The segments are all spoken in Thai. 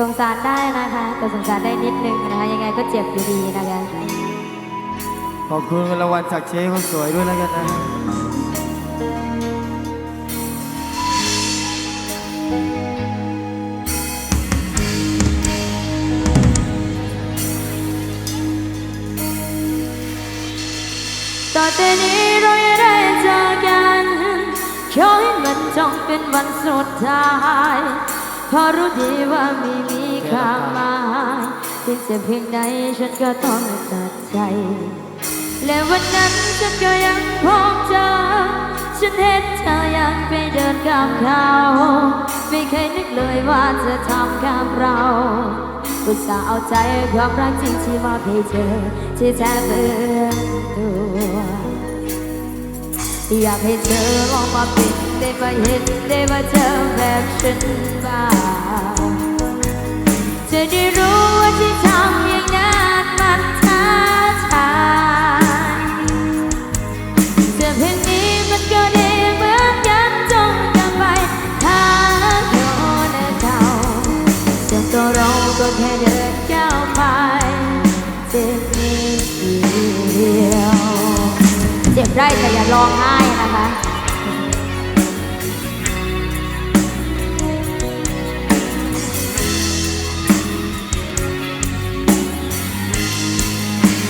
สงสารได้นะคะ แต่สงสารได้นิดนึงนะคะ ยังไงก็เจ็บอยู่ดีนะคะ ขอบคุณรางวัลจากเช้คนสวยด้วยแล้วกันนะต่อแต่นี้เราจะได้เจอกันขอให้มันจงเป็นวันสุดท้าย เพราะรู้ดีว่าไม่มีค่าหมายที่จะเพียงใดฉันก็ต้องตัดใจ และวันนั้นฉันก็ยังพบเจอ ฉันเห็นเธอยังไปเดินกับเขา ไม่เคยนึกเลยว่าจะทำกับเราอุตส่าห์เอาใจความรักจริงที่มอบให้เธอที่แท้เบื่อตัว อยากให้เธอลองมาเป็นได้มาเห็นได้มาเจอแบบฉันบ้างจะได้รู้ เจ็บได้แต่อย่าร้องไห้นะคะ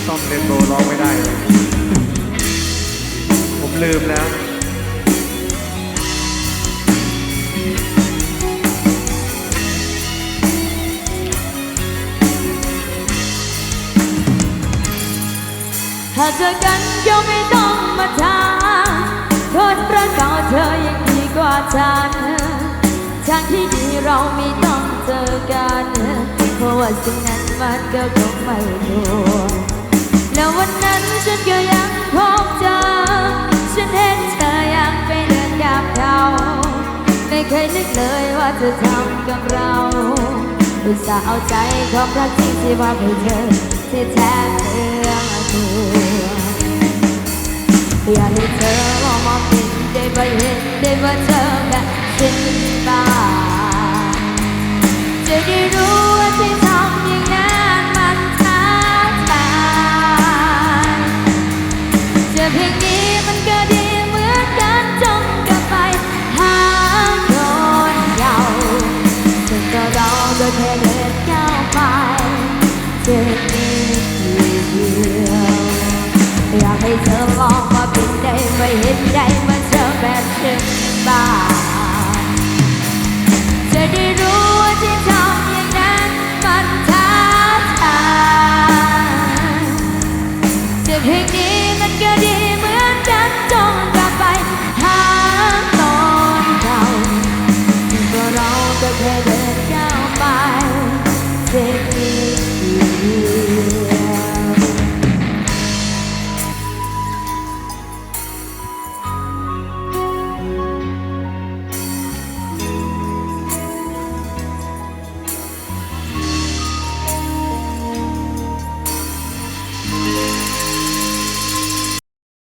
ต้อมเรนโบว์ร้องไม่ได้เลย ผมลืมแล้วถ้าเจอกันก็ไม่ต้อง มาถามคนรักเก่าเธอยังดีกว่าฉันทางที่ดีเราไม่ต้องเจอกัน เพราะว่าสิ่งนั้นมันก็คงไม่ถูกแล้ววันนั้นฉันก็ยังพบเจอฉันเห็นเธอยังไปเดินกับเขาไม่เคยนึกเลยว่าจะทำกับเราอุตส่าห์เอาใจความรักจริงที่มอบให้เธอที่แท้เรื่องตัว อยากให้เธอลองมองเห็นได้มาเห็นได้มาเจอแบบฉันบ้า อ